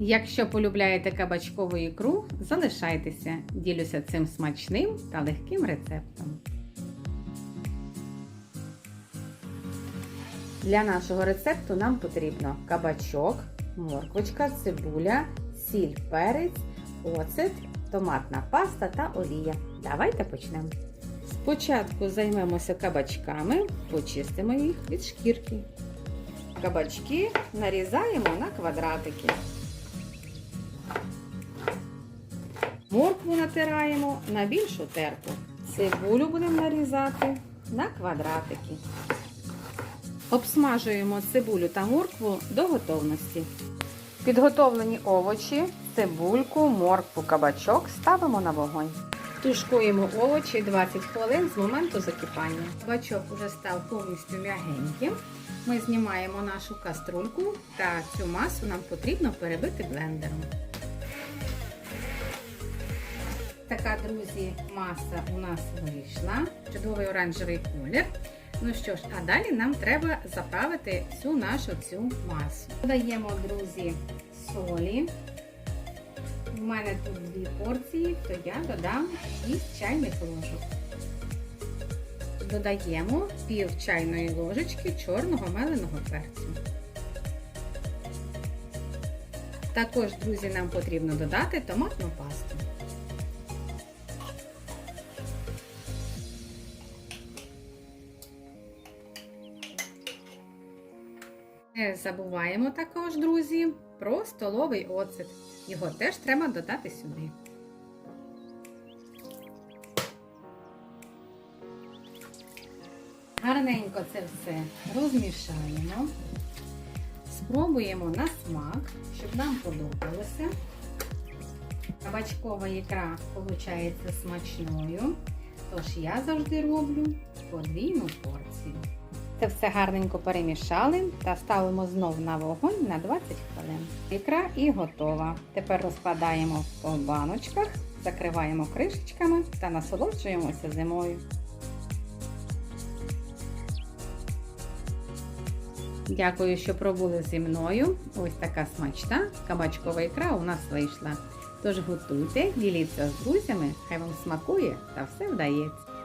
Якщо полюбляєте кабачкову ікру, залишайтеся. Ділюся цим смачним та легким рецептом. Для нашого рецепту нам потрібно кабачок, морквочка, цибуля, сіль, перець, оцет, томатна паста та олія. Давайте почнемо. Спочатку займемося кабачками, почистимо їх від шкірки. Кабачки нарізаємо на квадратики. Моркву натираємо на більшу терку. Цибулю будемо нарізати на квадратики. Обсмажуємо цибулю та моркву до готовності. Підготовлені овочі, цибульку, моркву, кабачок ставимо на вогонь. Тушкуємо овочі 20 хвилин з моменту закипання. Кабачок вже став повністю м'ягеньким. Ми знімаємо нашу каструльку та цю масу нам потрібно перебити блендером. Така, друзі, маса у нас вийшла. Чудовий оранжевий колір. Ну що ж, а далі нам треба заправити всю нашу цю масу. Додаємо, друзі, солі. У мене тут дві порції, то я додам 6 чайних ложок. Додаємо пів чайної ложечки чорного меленого перцю. Також, друзі, нам потрібно додати томатну пасту. Не забуваємо також, друзі, про столовий оцет. Його теж треба додати сюди. Гарненько це все розмішаємо. Спробуємо на смак, щоб нам подобалося. Кабачкова ікра виходить смачною. Тож я завжди роблю подвійну порцію. Це все гарненько перемішали та ставимо знов на вогонь на 20 хвилин. Ікра і готова. Тепер розкладаємо по баночках, закриваємо кришечками та насолоджуємося зимою. Дякую, що пробули зі мною. Ось така смачна кабачкова ікра у нас вийшла. Тож готуйте, діліться з друзями, хай вам смакує та все вдається.